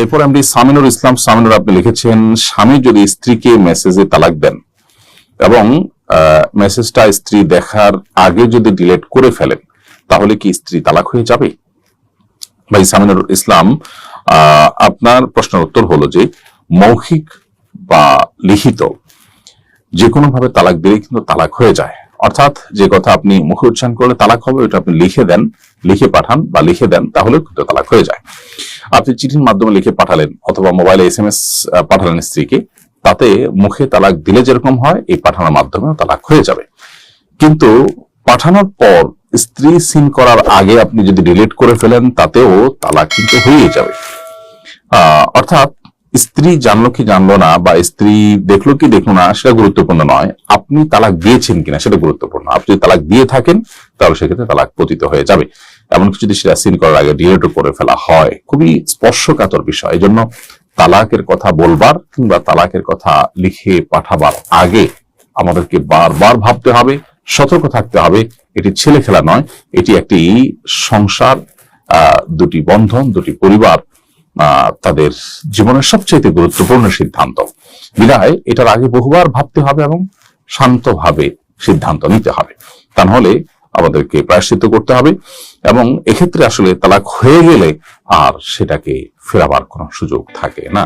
এরপর আমি সামিনুর ইসলাম, সামিনুর আপনি লিখেছেন, স্বামী যদি স্ত্রীকে মেসেজে তালাক দেন এবং মেসেজটা স্ত্রী দেখার আগে যদি ডিলেট করে ফেলেন, তাহলে কি স্ত্রী তালাক হয়ে যাবে? ভাই সামিনুর ইসলাম আপনার প্রশ্নের উত্তর হলো যে, মৌখিক বা লিখিত যে কোনো ভাবে তালাক দিলে কিন্তু তালাক হয়ে যায়। অর্থাৎ যে কথা আপনি মুখে উচ্চারণ করলে তালাক হবে ওটা আপনি লিখে দেন, লিখে পাঠান বা লিখে দেন, তাহলে কিন্তু তালাক হয়ে যায়। আপনি চিঠির মাধ্যমে লিখে পাঠালেন অথবা মোবাইলে এস এম এস পাঠালেন স্ত্রীকে, তাতে মুখে তালাক দিলে যেরকম হয়, এই পাঠানোর মাধ্যমে তালাক হয়ে যাবে। কিন্তু পাঠানোর পর স্ত্রী সিন করার আগে আপনি যদি ডিলিট করে ফেলেন, তাতেও তালাক কিন্তু হয়ে যাবে। অর্থাৎ স্ত্রী জানলো কি জানলো না বা স্ত্রী দেখল কি দেখল না, সেটা গুরুত্বপূর্ণ নয়। আপনি তালাক দিয়েছেন কিনা সেটা গুরুত্বপূর্ণ। আপনি যদি তালাক দিয়ে থাকেন, তাহলে সেক্ষেত্রে তালাক পতিত হয়ে যাবে। এমনকি যদি সেটা সিন করার আগে ডিলেটও করে ফেলা হয়, খুবই স্পর্শকাতর বিষয়। এই জন্য তালাকের কথা বলবার কিংবা তালাকের কথা লিখে পাঠাবার আগে আমাদেরকে বারবার ভাবতে হবে, সতর্ক থাকতে হবে। এটি ছেলে খেলা নয়, এটি একটি সংসার দুটি বন্ধন, দুটি পরিবার তাদের জীবনের সবচেয়ে গুরুত্বপূর্ণ সিদ্ধান্ত। বিধায় এটার আগে বহুবার ভাবতে হবে এবং শান্তভাবে সিদ্ধান্ত নিতে হবে। তা নাহলে আমাদেরকে প্রায়শ্চিত করতে হবে এবং এক্ষেত্রে আসলে তালাক হয়ে গেলে আর সেটাকে ফেরাবার কোনো সুযোগ থাকে না।